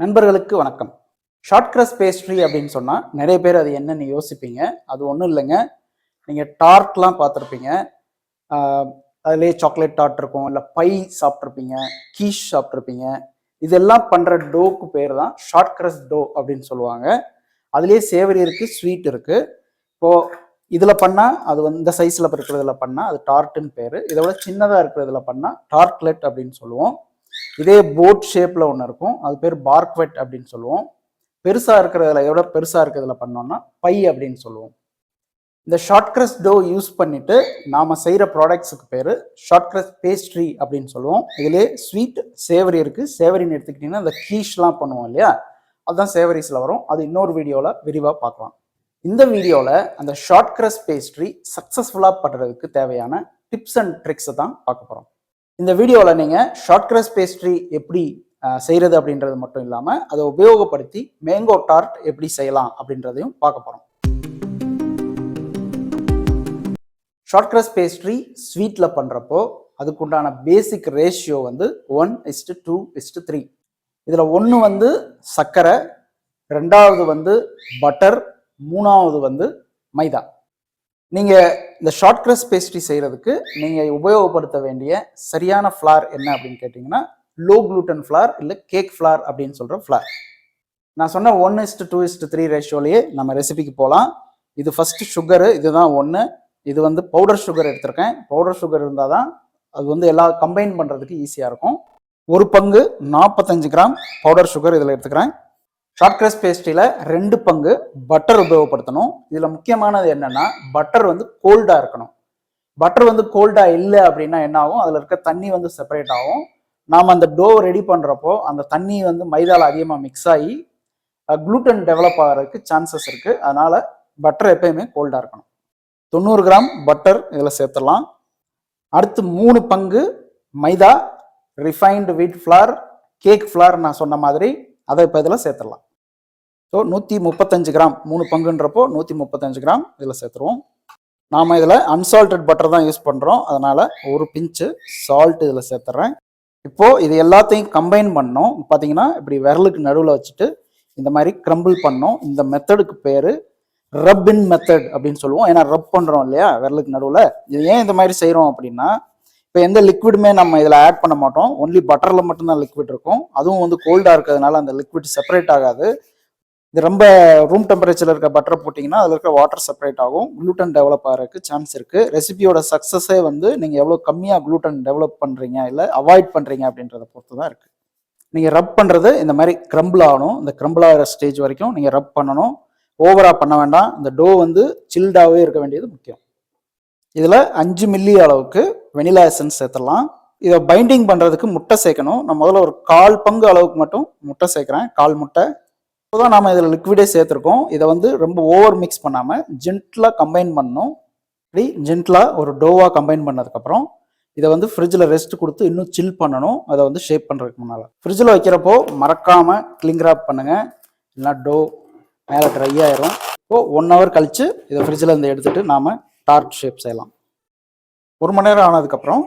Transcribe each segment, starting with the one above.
நண்பர்களுக்கு வணக்கம். Short கிரஸ் pastry அப்படின்னு சொன்னால் நிறைய பேர் அது என்னன்னு யோசிப்பீங்க. அது ஒன்றும் இல்லைங்க. நீங்கள் டார்ட்லாம் பார்த்துருப்பீங்க. அதுலேயே சாக்லேட் டார்ட் இருக்கும். இல்லை பை சாப்பிட்ருப்பீங்க கீஷ் சாப்பிட்ருப்பீங்க இதெல்லாம் பண்ணுற டோக்கு பேர் தான் ஷார்ட் கிரஸ் டோ அப்படின்னு சொல்லுவாங்க. அதுலேயே சேவரி இருக்குது ஸ்வீட் இருக்குது இப்போது இதில் பண்ணால் அது வந்து இந்த சைஸில் இருக்கிறதுல பண்ணால் அது டார்ட்டுன்னு பேர். இதை விட சின்னதாக இருக்கிறதுல பண்ணால் டார்ட்லெட் அப்படின்னு சொல்லுவோம். இதே போட் ஷேப்பில் ஒன்று இருக்கும். அது பேர் பார்க்வெட் அப்படின்னு சொல்லுவோம். பெருசாக இருக்கிறதுல எவ்வளோ பெருசாக இருக்கிறதுல பண்ணோம்னா பை அப்படின்னு சொல்லுவோம். இந்த ஷார்ட்கிரஸ் டோ யூஸ் பண்ணிட்டு நாம் செய்கிற ப்ராடக்ட்ஸுக்கு பேர் ஷார்ட்கிரஸ் பேஸ்ட்ரி அப்படின்னு சொல்லுவோம். இதிலே ஸ்வீட் சேவரி இருக்குது சேவரின்னு எடுத்துக்கிட்டிங்கன்னா இந்த கீஷ்லாம் பண்ணுவோம் இல்லையா? அதுதான் சேவரிஸில் வரும். அது இன்னொரு வீடியோவில் விரிவாக பார்க்கலாம். இந்த வீடியோவில் அந்த ஷார்ட்கிரஸ் பேஸ்ட்ரி சக்ஸஸ்ஃபுல்லாக பண்ணுறதுக்கு தேவையான டிப்ஸ் அண்ட் ட்ரிக்ஸை தான் பார்க்க போகிறோம் இந்த வீடியோவில் நீங்கள் ஷார்ட் கிரஸ் பேஸ்ட்ரி எப்படி செய்கிறது அப்படின்றது மட்டும் இல்லாமல் அதை உபயோகப்படுத்தி மேங்கோ டார்ட் எப்படி செய்யலாம் அப்படின்றதையும் பார்க்க போகிறோம் ஷார்ட் கிரஸ் பேஸ்ட்ரி ஸ்வீட்டில் பண்ணுறப்போ அதுக்குண்டான பேசிக் ரேஷியோ வந்து one is to two is to three இதில் ஒன்று வந்து சர்க்கரை ரெண்டாவது வந்து பட்டர் மூணாவது வந்து மைதா. நீங்கள் இந்த ஷார்ட் கிரஸ் பேஸ்ட்ரி செய்கிறதுக்கு நீங்கள் உபயோகப்படுத்த வேண்டிய சரியான ஃப்ளார் என்ன அப்படின்னு கேட்டிங்கன்னா லோ க்ளூட்டன் ஃப்ளார் இல்லை கேக் ஃப்ளார் அப்படின்னு சொல்கிற ஃப்ளார் நான் சொன்ன one is to two is to three ரேஷியோலேயே நம்ம ரெசிபிக்கு போகலாம் இது ஃபஸ்ட்டு சுகரு இதுதான் ஒன்று இது வந்து பவுடர் சுகர் எடுத்திருக்கேன். பவுடர் சுகர் இருந்தால் தான் அது வந்து எல்லா கம்பைன் பண்ணுறதுக்கு ஈஸியாக இருக்கும். ஒரு பங்கு நாற்பத்தஞ்சு கிராம் பவுடர் சுகர் இதில் எடுத்துக்கிறேன். ஷார்ட் கிரஸ் பேஸ்ட்ரியில் ரெண்டு பங்கு பட்டர் உபயோகப்படுத்தணும். இதில் முக்கியமானது என்னென்னா பட்டர் வந்து கோல்டாக இருக்கணும். பட்டர் வந்து கோல்டாக இல்லை அப்படின்னா என்ன ஆகும்? அதில் இருக்க தண்ணி வந்து செப்பரேட் ஆகும். நாம் அந்த டோ ரெடி பண்ணுறப்போ அந்த தண்ணி வந்து மைதாவில் அதிகமாக மிக்ஸ் ஆகி குளூட்டன் டெவலப் ஆகிறதுக்கு சான்சஸ் இருக்குது அதனால் பட்டர் எப்பயுமே கோல்டாக இருக்கணும். தொண்ணூறு கிராம் பட்டர் இதில் சேர்த்துடலாம். அடுத்து மூணு பங்கு மைதா refined wheat flour cake flour நான் சொன்ன மாதிரி அதை இப்போ இதில் சேர்த்துடலாம். ஸோ நூற்றி முப்பத்தஞ்சு கிராம் மூணு பங்குன்றப்போ நூற்றி முப்பத்தஞ்சு கிராம் இதில் சேர்த்துருவோம். நாம் இதில் அன்சால்டட் பட்டர் தான் யூஸ் பண்ணுறோம் அதனால் ஒரு பிஞ்சு சால்ட் இதில் சேர்த்துறேன். இப்போது இது எல்லாத்தையும் கம்பைன் பண்ணோம். பார்த்தீங்கன்னா இப்படி விரலுக்கு நடுவில் வச்சுட்டு இந்த மாதிரி க்ரம்பிள் பண்ணோம். இந்த மெத்தடுக்கு பேர் ரப்பின் மெத்தட் அப்படின்னு சொல்லுவோம். ஏன்னா ரப் பண்ணுறோம் இல்லையா விரலுக்கு நடுவில். இது ஏன் இந்த மாதிரி செய்கிறோம் அப்படின்னா இப்போ எந்த லிக்விடுமே நம்ம இதில் ஆட் பண்ண மாட்டோம். ஒன்லி பட்டரில் மட்டும்தான் லிக்விட் இருக்கும். அதுவும் வந்து கோல்டாக இருக்கிறதுனால அந்த லிக்விட் செப்பரேட் ஆகாது. இது ரொம்ப ரூம் டெம்பரேச்சரில் இருக்க பட்டர் போட்டிங்கன்னா அதில் இருக்க வாட்டர் செப்பரேட் ஆகும். Gluten டெவலப் ஆகிறதுக்கு சான்ஸ் இருக்குது ரெசிபியோட சக்ஸஸே வந்து நீங்கள் எவ்வளோ கம்மியாக gluten டெவலப் பண்ணுறீங்க இல்லை அவாய்ட் பண்ணுறீங்க அப்படின்றத பொறுத்து தான் இருக்குது நீங்கள் ரப் பண்ணுறது இந்த மாதிரி கிரம்பிள் ஆகணும். இந்த கிரம்பிள் ஆகிற ஸ்டேஜ் வரைக்கும் நீங்கள் ரப் பண்ணணும். ஓவராக பண்ண வேண்டாம். இந்த டோ வந்து சில்டாகவே இருக்க வேண்டியது முக்கியம். இதில் அஞ்சு மில்லி அளவுக்கு வெனிலா எசன்ஸ் சேர்த்துடலாம். இதை பைண்டிங் பண்ணுறதுக்கு முட்டை சேர்க்கணும். நான் முதல்ல ஒரு கால் பங்கு அளவுக்கு மட்டும் முட்டை சேர்க்குறேன். கால் முட்டை இப்போதான் நாம இதில் லிக்விடே சேர்த்துருக்கோம். இதை வந்து ரொம்ப ஓவர் மிக்ஸ் பண்ணாமல் ஜென்ட்லாக கம்பைன் பண்ணணும். இப்படி ஜென்ட்லாக ஒரு டோவாக கம்பைன் பண்ணதுக்கப்புறம் இதை வந்து ஃப்ரிட்ஜில் ரெஸ்ட் கொடுத்து இன்னும் சில் பண்ணணும். அதை வந்து ஷேப் பண்ணுறதுக்கு முன்னால். ஃப்ரிட்ஜில் வைக்கிறப்போ மறக்காமல் கிளிங் ராப் பண்ணுங்கள் இல்லைனா டோ மேலே ட்ரை ஆயிரும். இப்போ ஒன் ஹவர் கழித்து இதை ஃப்ரிட்ஜில் இருந்து எடுத்துகிட்டு நாம் டார்ட் ஷேப் செய்யலாம். ஒரு மணி நேரம் ஆனதுக்கப்புறம்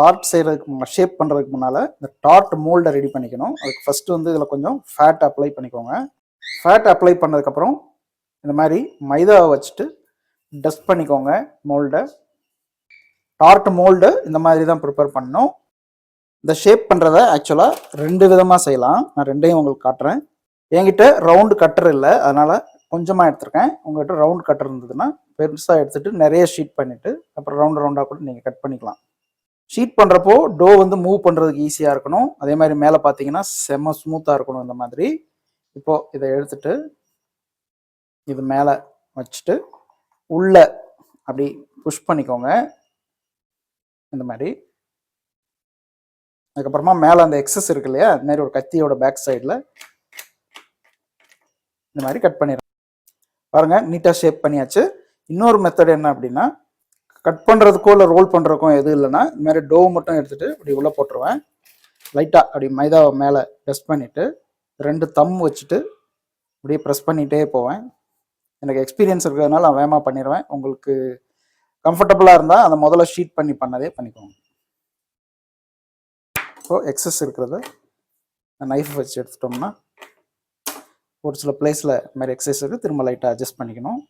டார்ட் செய்கிறதுக்கு முன்னால் ஷேப் பண்ணுறதுக்கு முன்னால் இந்த டார்ட் மோல்டை ரெடி பண்ணிக்கணும். அதுக்கு ஃபஸ்ட்டு வந்து இதில் கொஞ்சம் ஃபேட் அப்ளை பண்ணிக்கோங்க. ஃபேட் அப்ளை பண்ணதுக்கப்புறம் இந்த மாதிரி மைதாவை வச்சுட்டு டஸ்ட் பண்ணிக்கோங்க மோல்டை டார்ட் மோல்டு இந்த மாதிரி தான் ப்ரிப்பேர் பண்ணணும். இந்த ஷேப் பண்ணுறத ஆக்சுவலாக ரெண்டு விதமாக செய்யலாம். நான் ரெண்டையும் உங்களுக்கு காட்டுறேன். என்கிட்ட ரவுண்டு கட்டர் இல்லை அதனால் கொஞ்சமாக எடுத்திருக்கேன். உங்கள்கிட்ட ரவுண்ட் கட்டர் இருந்ததுன்னா பெருசாக எடுத்துகிட்டு நிறைய ஷீட் பண்ணிவிட்டு அப்புறம் ரவுண்ட் ரவுண்டாக கூட நீங்கள் கட் பண்ணிக்கலாம். ஷீட் பண்ணுறப்போ டோ வந்து மூவ் பண்ணுறதுக்கு ஈஸியாக இருக்கணும். அதே மாதிரி மேலே பார்த்தீங்கன்னா செம்ம ஸ்மூத்தாக இருக்கணும் இந்த மாதிரி. இப்போது இதை எடுத்துட்டு இது மேலே வச்சுட்டு உள்ள அப்படி புஷ் பண்ணிக்கோங்க. இந்த மாதிரி. அதுக்கப்புறமா மேலே அந்த எக்ஸஸ் இருக்கு இல்லையா? இந்த மாதிரி ஒரு கத்தியோட பேக் சைடில் இந்த மாதிரி கட் பண்ணிடுறேன் பாருங்க நீட்டாக ஷேப் பண்ணியாச்சு. இன்னொரு மெத்தட் என்ன அப்படின்னா கட் பண்ணுறதுக்கோ இல்லை ரோல் பண்ணுறதுக்கும் எதுவும் இல்லைன்னா இந்த மாதிரி டோ மட்டும் எடுத்துகிட்டு இப்படி உள்ளே போட்டுருவேன். லைட்டாக அப்படி மைதாவை மேலே டெஸ்ட் பண்ணிவிட்டு ரெண்டு தம் வச்சுட்டு அப்படியே ப்ரெஸ் பண்ணிகிட்டே போவேன். எனக்கு எக்ஸ்பீரியன்ஸ் இருக்கிறதுனால நான் வேகமாக பண்ணிடுவேன் உங்களுக்கு கம்ஃபர்டபுளாக இருந்தால் அந்த முதல்ல ஷீட் பண்ணி பண்ணதே பண்ணிக்கோங்க. ஸோ எக்ஸஸ் இருக்கிறத நைஃப் வச்சு எடுத்துட்டோம்னா ஒரு சில பிளேஸில் மாதிரி எக்ஸசைஸ் இருக்குது திரும்ப லைட்டாக அட்ஜஸ்ட் பண்ணிக்கணும்.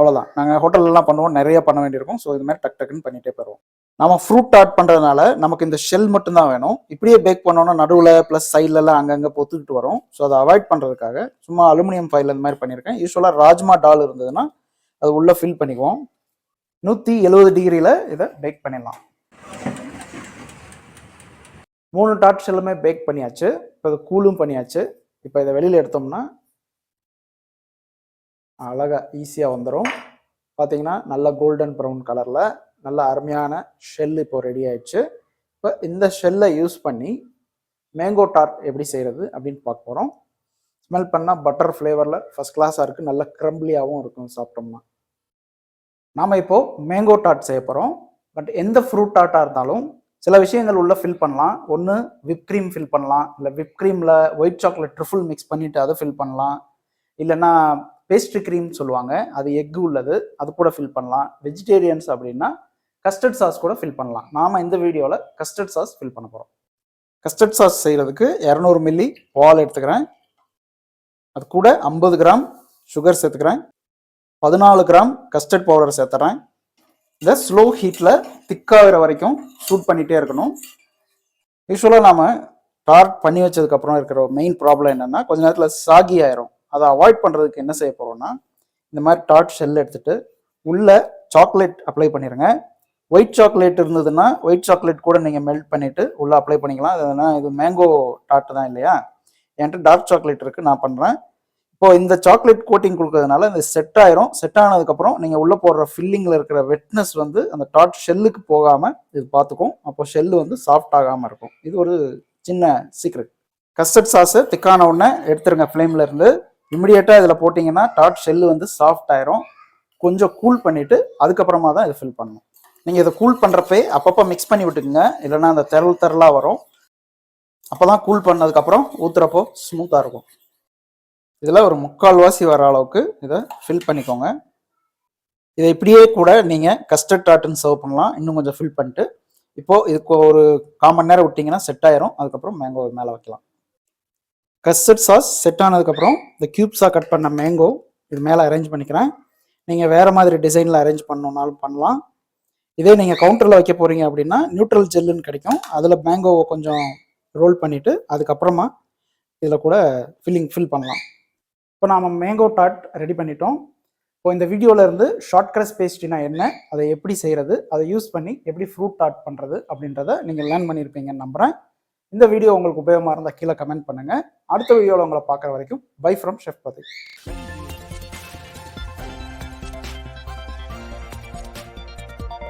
அவ்வளோதான் நாங்கள் ஹோட்டல்லலாம் பண்ணுவோம் நிறைய பண்ண வேண்டியிருக்கும். ஸோ இது மாதிரி டக் டக்குன்னு பண்ணிகிட்டே போயிடுவோம் நம்ம ஃப்ரூட் ஆட் பண்ணுறதுனால நமக்கு இந்த ஷெல் மட்டும்தான் வேணும். இப்படியே பேக் பண்ணோம்னா நடுவில் ப்ளஸ் சைட்லலாம் அங்கங்கே பொத்துக்கிட்டு வரும். ஸோ அதை அவாய்ட் பண்ணுறதுக்காக சும்மா அலுமினியம் ஃபைல் இந்த மாதிரி பண்ணியிருக்கேன். யூஸ்வலாக ராஜ்மா டால் இருந்ததுன்னா அது உள்ளே ஃபில் பண்ணிக்குவோம். நூற்றி எழுபது டிகிரியில் இதை பேக் பண்ணிடலாம். மூணு டாட் ஷெல்லுமே பேக் பண்ணியாச்சு. இப்போ அது கூலும் பண்ணியாச்சு. இப்போ இதை வெளியில் எடுத்தோம்னா அழகாக ஈஸியாக வந்துடும் பார்த்தீங்கன்னா நல்ல கோல்டன் ப்ரௌன் கலரில் நல்ல அருமையான ஷெல் இப்போ ரெடி ஆயிடுச்சு. இப்போ இந்த ஷெல்லை யூஸ் பண்ணி மேங்கோ டார்ட் எப்படி செய்கிறது அப்படின்னு பார்க்க போகிறோம் ஸ்மெல் பண்ணால் பட்டர் ஃப்ளேவரில் ஃபஸ்ட் கிளாஸாக இருக்குது நல்ல க்ரம்பிளியாகவும் இருக்கும் சாப்பிட்டோம்னா. நாம் இப்போது மேங்கோ டார்ட் செய்ய போகிறோம் பட் எந்த ஃப்ரூட் டார்ட்டாக இருந்தாலும் சில விஷயங்கள் உள்ள ஃபில் பண்ணலாம். ஒன்று விப் க்ரீம் ஃபில் பண்ணலாம். இல்லை விப் க்ரீமில் ஒயிட் சாக்லேட் ட்ரிஃபுல் மிக்ஸ் பண்ணிவிட்டு அதை ஃபில் பண்ணலாம். இல்லைன்னா பேஸ்ட்ரி க்ரீம் சொல்லுவாங்க. அது எக் உள்ளது. அது கூட ஃபில் பண்ணலாம். வெஜிடேரியன்ஸ் அப்படின்னா கஸ்டர்ட் சாஸ் கூட ஃபில் பண்ணலாம். நாம் இந்த வீடியோவில் கஸ்டர்ட் சாஸ் ஃபில் பண்ண போகிறோம் கஸ்டர்ட் சாஸ் செய்கிறதுக்கு இரநூறு மில்லி பால் எடுத்துக்கிறேன். அது கூட ஐம்பது கிராம் சுகர் சேர்த்துக்கிறேன். பதினாலு கிராம் கஸ்டர்ட் பவுடர் சேர்த்துறேன். இதை ஸ்லோ ஹீட்டில் திக்காகிற வரைக்கும் சூட் பண்ணிகிட்டே இருக்கணும். யூஸ்வலாக நாம் டார்ட் பண்ணி வச்சதுக்கப்புறம் இருக்கிற மெயின் ப்ராப்ளம் என்னென்னா கொஞ்ச நேரத்தில் சாகி ஆயிரும். அதை அவாய்ட் பண்ணுறதுக்கு என்ன செய்ய போகிறோம்னா இந்த மாதிரி டார்ட் ஷெல் எடுத்துட்டு உள்ளே சாக்லேட் அப்ளை பண்ணிடுங்க ஒயிட் சாக்லேட் இருந்ததுன்னா ஒயிட் சாக்லேட் கூட நீங்கள் மெல்ட் பண்ணிவிட்டு உள்ளே அப்ளை பண்ணிக்கலாம். அதுனா இது மேங்கோ டார்ட் தான் இல்லையா? என்கிட்ட டார்க் சாக்லேட் இருக்குது நான் பண்ணுறேன் இப்போது இந்த சாக்லேட் கோட்டிங் கொடுக்கறதுனால இந்த செட் ஆயிரும். செட் ஆனதுக்கப்புறம் நீங்கள் உள்ளே போடுற ஃபில்லிங்கில் இருக்கிற வெட்னஸ் வந்து அந்த டாட் ஷெல்லுக்கு போகாமல் இது பார்த்துக்கும். அப்போ ஷெல்லு வந்து சாஃப்ட் ஆகாமல் இருக்கும். இது ஒரு சின்ன சீக்ரெட் கஸ்டர்ட் சாஸை திக்கான உடனே எடுத்துருங்க ஃப்ளேமில் இருந்து. இமிடியேட்டாக இதில் போட்டிங்கன்னா டாட் ஷெல்லு வந்து சாஃப்ட் ஆயிரும். கொஞ்சம் கூல் பண்ணிவிட்டு அதுக்கப்புறமா தான் இதை ஃபில் பண்ணணும். நீங்கள் இதை கூல் பண்ணுறப்பே அப்பப்போ மிக்ஸ் பண்ணி விட்டுக்குங்க. இல்லைன்னா அந்த திரள் திரளாக வரும். அப்போ தான் கூல் பண்ணதுக்கப்புறம் ஊற்றுறப்போ ஸ்மூத்தாக இருக்கும். இதில் ஒரு முக்கால்வாசி வர அளவுக்கு இதை ஃபில் பண்ணிக்கோங்க. இதை இப்படியே கூட நீங்கள் கஸ்டர்ட் டாட்டுன்னு சர்வ் பண்ணலாம். இன்னும் கொஞ்சம் ஃபில் பண்ணிட்டு. இப்போது இதுக்கு ஒரு கால் நேரம் விட்டிங்கன்னா செட் ஆயிரும். அதுக்கப்புறம் மேங்கோ மேலே வைக்கலாம். கஸ்டர்ட் சாஸ் செட் ஆனதுக்கப்புறம் இந்த க்யூப்ஸாக கட் பண்ண மேங்கோ இது மேலே அரேஞ்ச் பண்ணிக்கிறேன். நீங்கள் வேறு மாதிரி டிசைனில் அரேஞ்ச் பண்ணணுன்னாலும் பண்ணலாம். இதே நீங்கள் கவுண்டரில் வைக்க போகிறீங்க அப்படின்னா நியூட்ரல் ஜெல்லுன்னு கிடைக்கும். அதில் மேங்கோவை கொஞ்சம் ரோல் பண்ணிவிட்டு அதுக்கப்புறமா இதில் கூட ஃபில்லிங் ஃபில் பண்ணலாம். இப்போ நாம் மேங்கோ டாட் ரெடி பண்ணிட்டோம். இப்போ இந்த வீடியோவில் இருந்து ஷார்ட் கிரஸ் பேஸ்ட்ரினா என்ன அதை எப்படி செய்கிறது அதை யூஸ் பண்ணி எப்படி ஃப்ரூட் டாட் பண்ணுறது அப்படின்றத நீங்கள் லேர்ன் பண்ணியிருப்பீங்கன்னு நம்புகிறேன் இந்த வீடியோ உங்களுக்கு உபயோகமாக இருந்தால் கீழே கமெண்ட் பண்ணுங்கள் அடுத்த வீடியோவில் உங்களை பார்க்குற வரைக்கும் பை ஃப்ரம் ஷெஃப் பதி